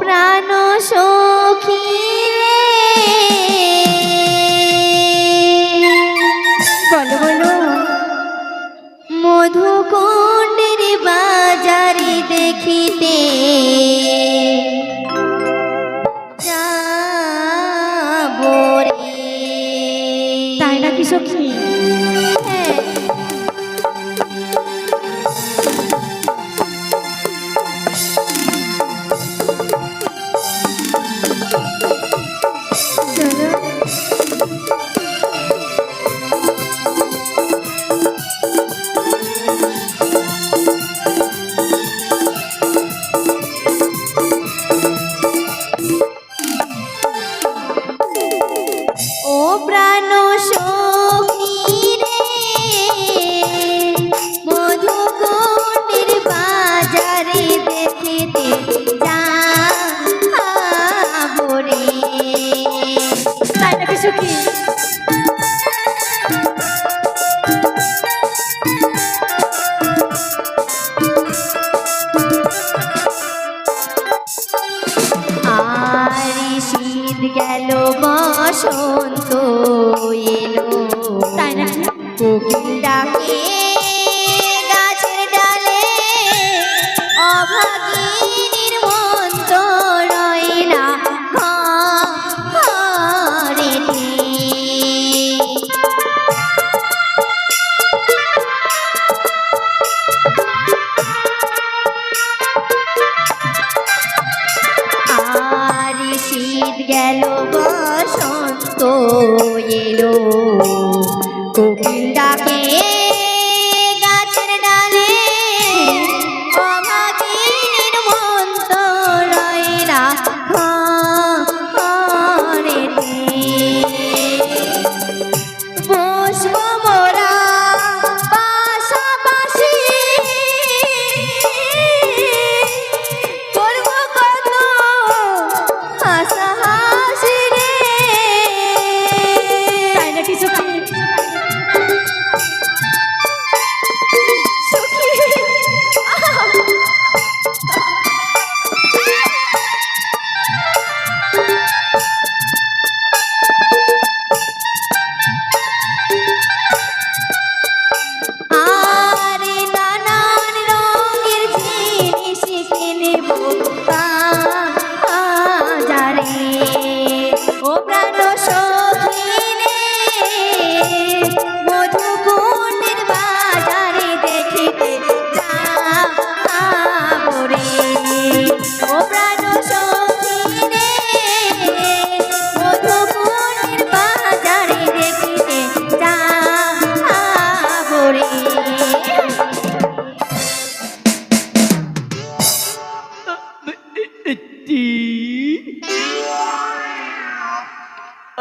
প্রাণ গেল বসন্ত এলো তারা কোকিল ডাকে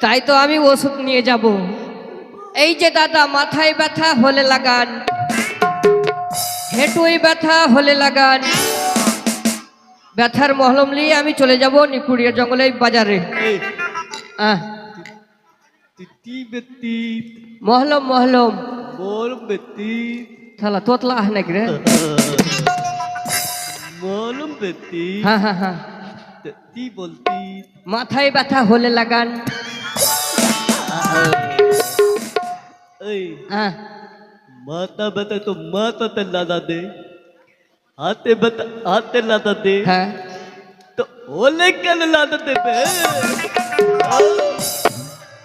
তাই তো আমি ওষুধ নিয়ে যাব। এই যে দাদা মাথায় ব্যথা হলে লাগান। হেঁটুই ব্যথা হলে লাগান। ব্যথার মহলম নিয়ে আমি চলে যাব নিকুড়িয়া জঙ্গলে বাজারে। মহলম মহলম। থালা তোতলা আহ নাকি রে বেতিত হ্যাঁ হ্যাঁ হ্যাঁ তি বলতি মাথায় ব্যথা হলে লাগান। এই হ্যাঁ। মাথা ব্যথা তো মাথাতে লাদা দে হাতে ব্যথা হাতে লাদা দে। হ্যাঁ। তো ওলে কেন লাদা দেবে?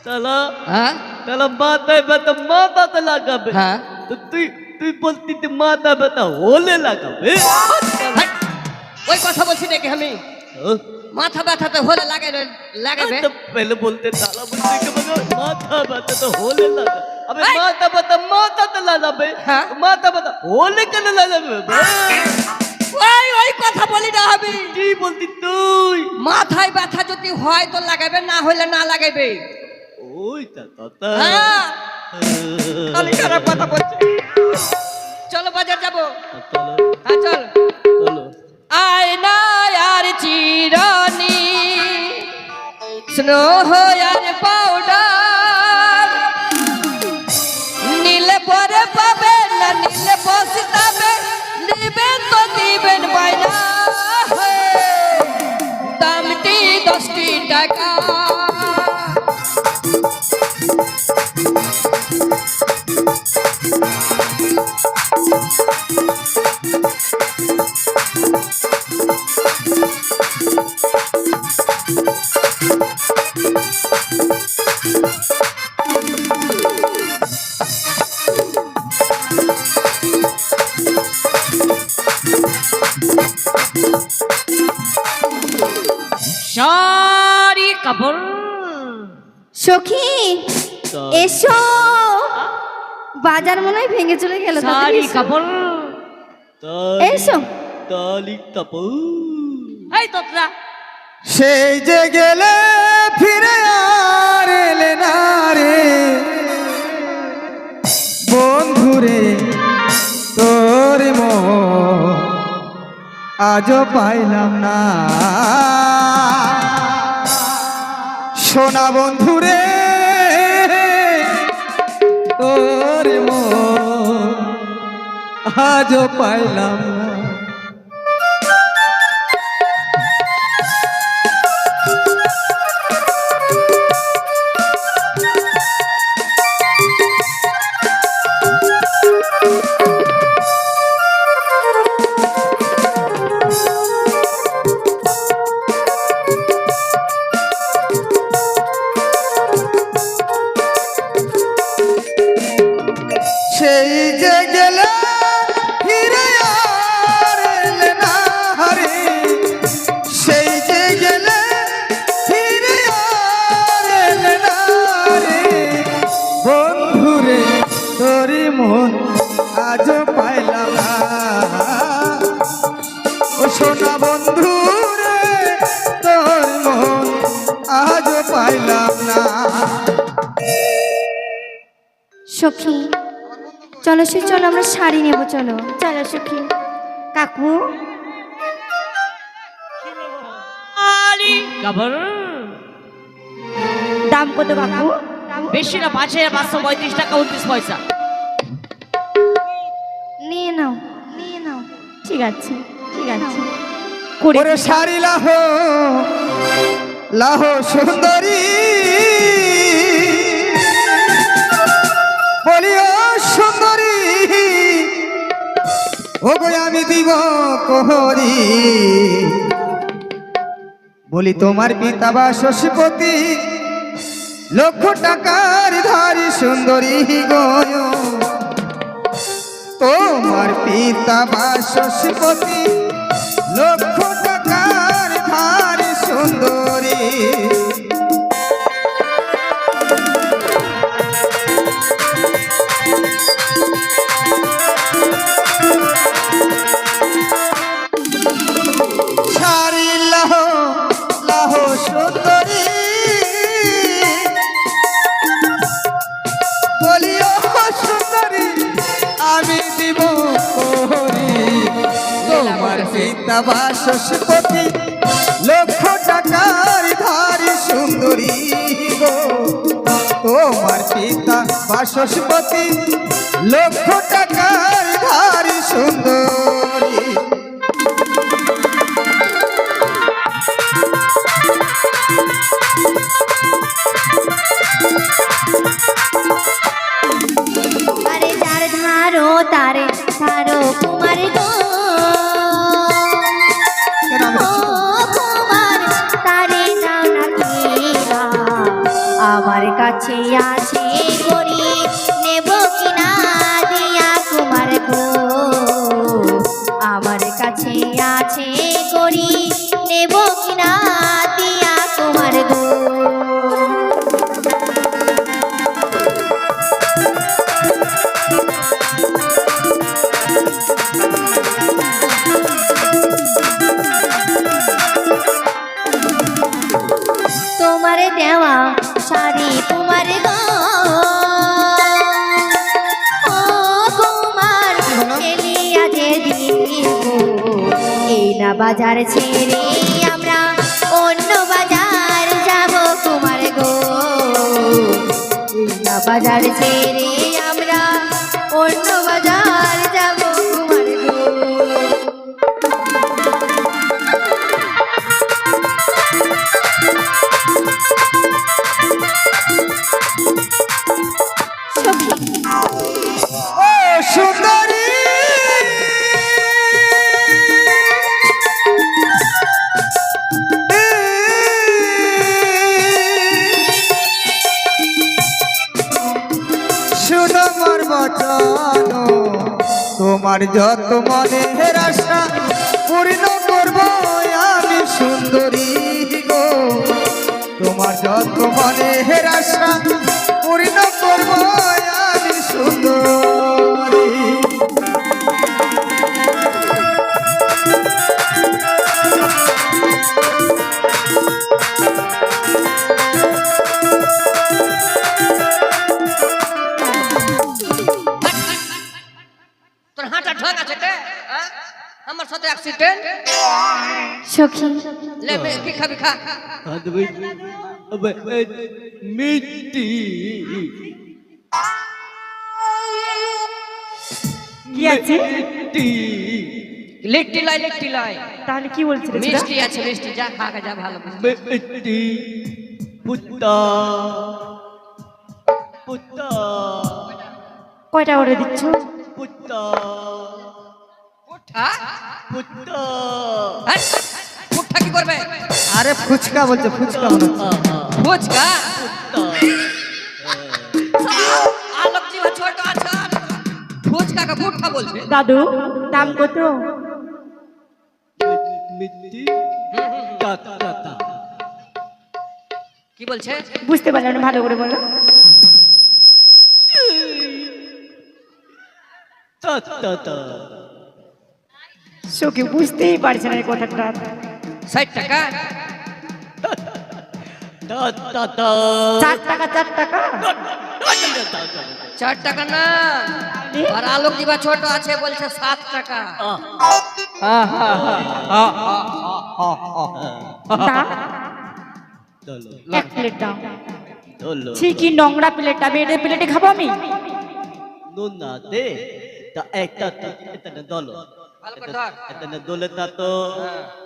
তালা হ্যাঁ। তালা মাথায় ব্যথা মাথাতে লাগাবে। হ্যাঁ। তো তুই তুই বলতি মাথা ব্যথা হলে লাগাবে? ওই কথা বলছি নাকি আমি। ও, মাথা ব্যথাতে হলে লাগে লাগাবে तो पहले बोलते ताला बोलते कि मगर माथा बता तो होले लगा अबे ऐ! माथा बता माथा तो ला ला बे हाँ? माथा बता होले कने ला ला बे বলতি তুই মাথায় ব্যথা যদি হয় তো লাগাবে না হইলে না লাগাইবে ওই তা কথা হ্যাঁ খালি খারাপ কথা বলছে চলো বাজার যাবো চলো হ্যাঁ চল চলো স্নোহ কাপড়। সখী এসো। বাজার মনে হয় ভেঙে চলে গেল এসো। কাপড়। এসো। তালি কাপড়। এই তোতরা সেই যে গেলে ফিরে আর এলে না রে। বন্ধুরে তোর মন আজও পাইলাম না। সোনা বন্ধুরে তোর মো আজও পাইলাম না। চলো সে চলো আমরা শাড়ি নেব চলো। চলো সখী। কাকু? দাম কত কাকু? বেশি না পাঁচ হাজার পাঁচশো পঁয়ত্রিশ টাকা উনত্রিশ পয়সা। নিয়ে নাও নিয়ে নাও। ঠিক আছে ঠিক আছে। কুড়ি ওরে শাড়ি লাহ লাহ সুন্দরী। বলি ও সুন্দরী। ও গো আমি দিব কোহরি বলি, তোমার পিতা বা শশীপতি, লক্ষ টাকার ধারি সুন্দরী গয় তোমার পিতা বা শশীপতি, লক্ষ পিতা বা শশীপতি, লক্ষ টাকার ধারি সুন্দরী গো। তোমার পিতা বা শশীপতি, লক্ষ টাকার ধারি সুন্দরী বাজার ছেড়ে আমরা অন্য বাজার যাব কুমার গো। বাজার ছেড়ে খাবি খা মিষ্টি কি আছে? লিট্টি লাই লিট্টি লাই তাহলে কি বলছিল সেটা? মিষ্টি আছে মিষ্টি যা খা খা যা ভালো মিষ্টি পুত্তা পুত্তা। কয়টা করে দিচ্ছ? পুত্তা পুঠা পুত্তা। পুঠা কি করবে? আরে ফুচকা বলছে ফুচকা মনে হচ্ছে। ফুচকা? আলোক জিভা ছোট আছে ফুচকাকে পুঠা বলছে দাদু দাম কত? মিষ্টি টাটা টাটা কি বলছে? বুঝতে পারলাম না ভালো করে বলো। বুঝতেই পারছে না এই কথাটা। ষাট টাকা চার টাকা চার টাকা চার টাকা না আর আলোক জিভা ছোট আছে বলছে সাত টাকা এক প্লেট দাও ছি কি নোংরা প্লেটটা বেডের প্লেটে খাব আমি নুন না দে একটা এটা দলো তা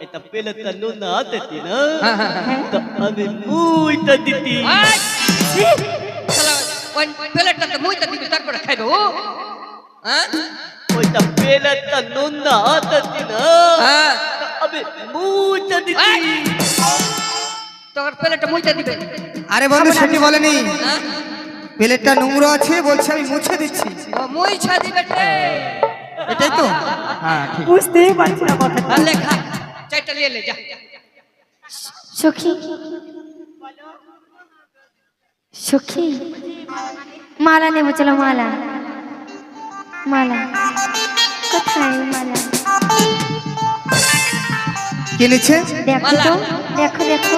এটা পেলে তা না দিতি না। হ্যাঁ। আমি মুইটা দিতি। আই! ছি! শালা, ওই প্লেটটা তো মুইটা দিবি তারপরে খাইবে ও। হ্যাঁ? ওইটা পেলে তা নুন না দিতি না। হ্যাঁ। তা আমি মুইটা দিতি। তোর প্লেটটা মুইটা দিবে। আরে বন্ধু সেটি বলেনি। হ্যাঁ? প্লেটটা নোংরা আছে বলছে আমি মুছে দিচ্ছি। ও মুই ছা দিবে এটাই তো? হ্যাঁ ঠিক। বুঝতেই পারছি না কথাটা। আর লে খা চারটা নিয়ে লে যা। সখী সখী মালা নেব চলো মালা। মালা কোথায় মালা? কিনেছে দেখো। দেখো দেখো।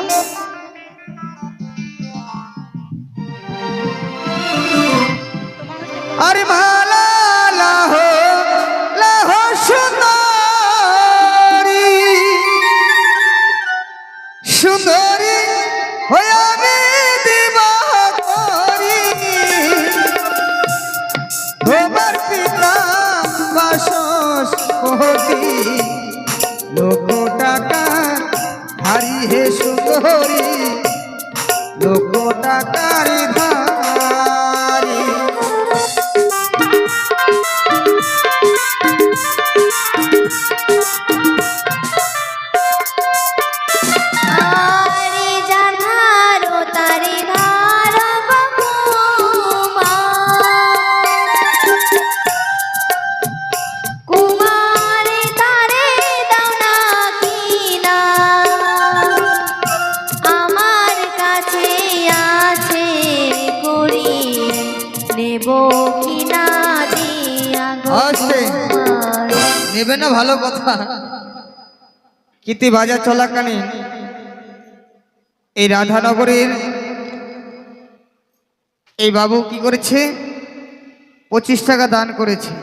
কীর্তি বাজার চলাকালীন এই রাধানগরের এই বাবু কি করেছে? পঁচিশ টাকা দান করেছে।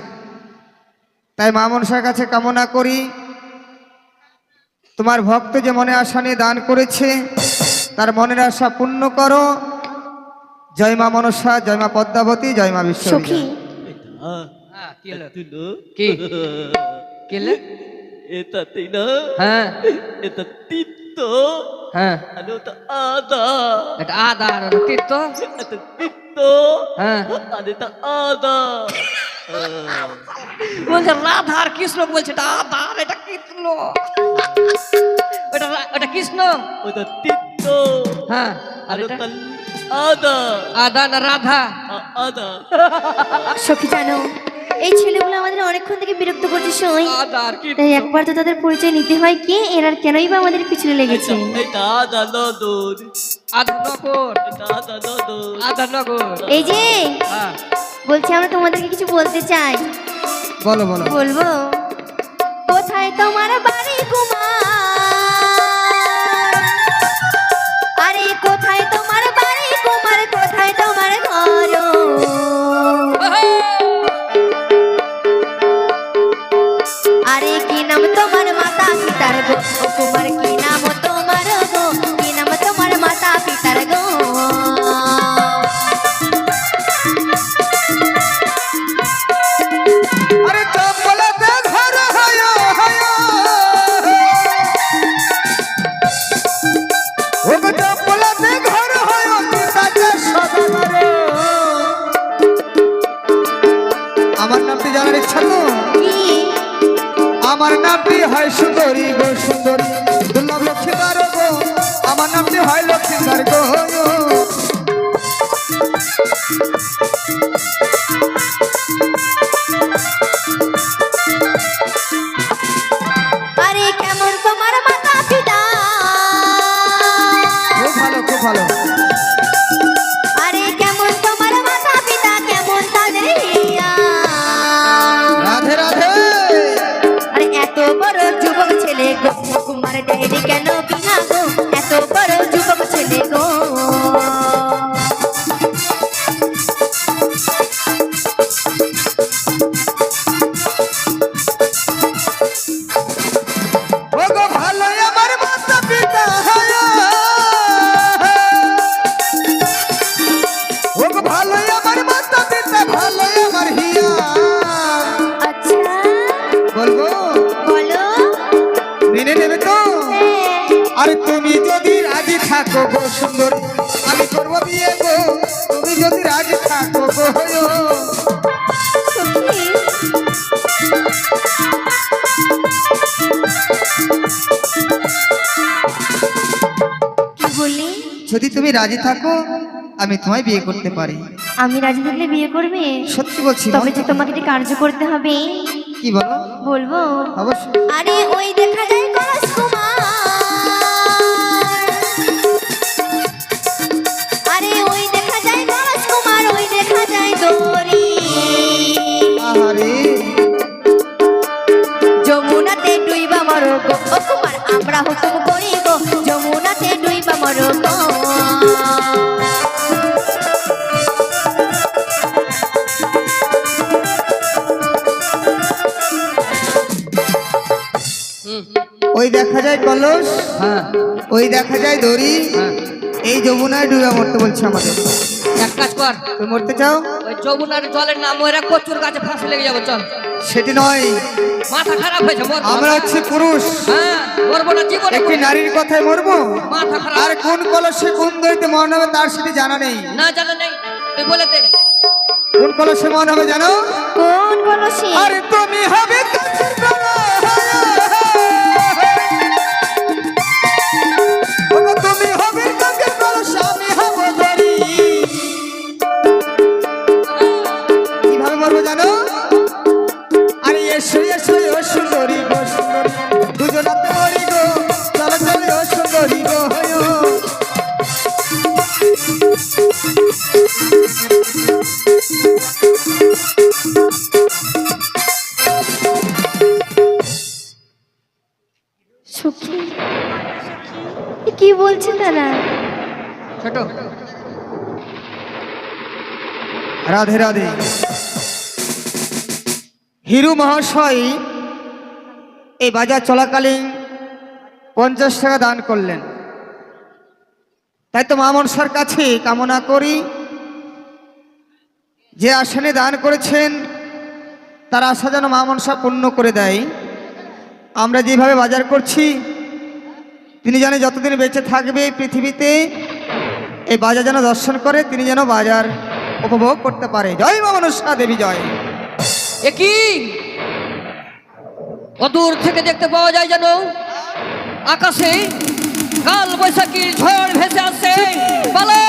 তাই মা মনসার কাছে কামনা করি তোমার ভক্ত যে মনে আশা নিয়ে দান করেছে তার মনের আশা পূর্ণ করো। জয় মা মনসা জয় মা পদ্মাবতী জয় মা বিশ্ব হ্যাঁ কি হলো তুলো কি? কি হলো? এটা তিনা হ্যাঁ এটা তিত্ত হ্যাঁ আর ওটা আদা এটা আদা আর তীর্থ এটা তিত্ত হ্যাঁ আর এটা আদা বলছে রাধা আর কৃষ্ণ বলছে এটা আদা আর এটা কৃষ্ণ ওটা ওটা কৃষ্ণ ওটা তিত্ত হ্যাঁ আর এটা আদা আদা না রাধা আদা সখী জানো এই ছেলেগুলো আমাদের অনেকক্ষণ থেকে বিরক্ত করছে সই তাই একবার তো তাদের পরিচয় নিতে হয় কে? এর আর কেনই বা আমাদের পিছনে লেগেছে? নগর। এই যে হ্যাঁ। বলছি আমরা তোমাদেরকে কিছু বলতে চাই। বলো বলো। বলব? কোথায় তোমার বাড়ি কুমার সুন্দর আমি করব বিয়ে গো। তুমি যদি রাজি থাকো গো কি বললি? যদি তুমি রাজি থাকো আমি তোমায় বিয়ে করতে পারি। আমি রাজি থাকলে বিয়ে করবে? সত্যি বলছি তবে যে তোমাকে একটি কার্য করতে হবে কি বলো? বলব। অবশ্যই। আরে ওই আমরা হুকুম করি গো যমুনাতে ডুইবা মরো গো ওই দেখা যায় কলস হ্যাঁ। ওই দেখা যায় দড়ি হ্যাঁ। এই যমুনায় ডুবে মরতে বলছে আমাদের। এক কাজ কর। তুমি মরতে চাও? ওই যমুনার জলের নাম ওরা কচুর গাছে ফাঁসি লেগে যাব চল। সেটি নয়। মাথা খারাপ হয়েছে মর আমরা হচ্ছে পুরুষ। হ্যাঁ মরবো না জীবনে একটি নারীর কথায় মরবো? মাথা আর কোন কলসে কোন মরণ হবে তার সেটি জানা নেই। না জানা নেই। তুই বলে দে। কোন কলসে মরণ হবে জানো? কোন কলসি? আরে তুমি হবে কাছের কলস। ওগো, তুমি হবে কলস, আমি হব দড়ি। কীভাবে মরবো জানো? রাধে রাধে। হিরু মহাশয় এই বাজার চলাকালীন পঞ্চাশ টাকা দান করলেন। তাই তো মা মনসার কাছে কামনা করি, যে আসনে দান করেছেন, তার আশা যেন মা মনসা পূর্ণ করে দেয়। আমরা যেভাবে বাজার করছি, তিনি জানে যতদিন বেঁচে থাকবে পৃথিবীতে, এই বাজার যেন দর্শন করে, তিনি যেন বাজার উপভোগ করতে পারে। জয় মা মনসা দেবী, জয়। একই অদূর থেকে দেখতে পাওয়া যায় যেন আকাশে কাল বৈশাখীর ঝড় ভেসে আসছে। পালা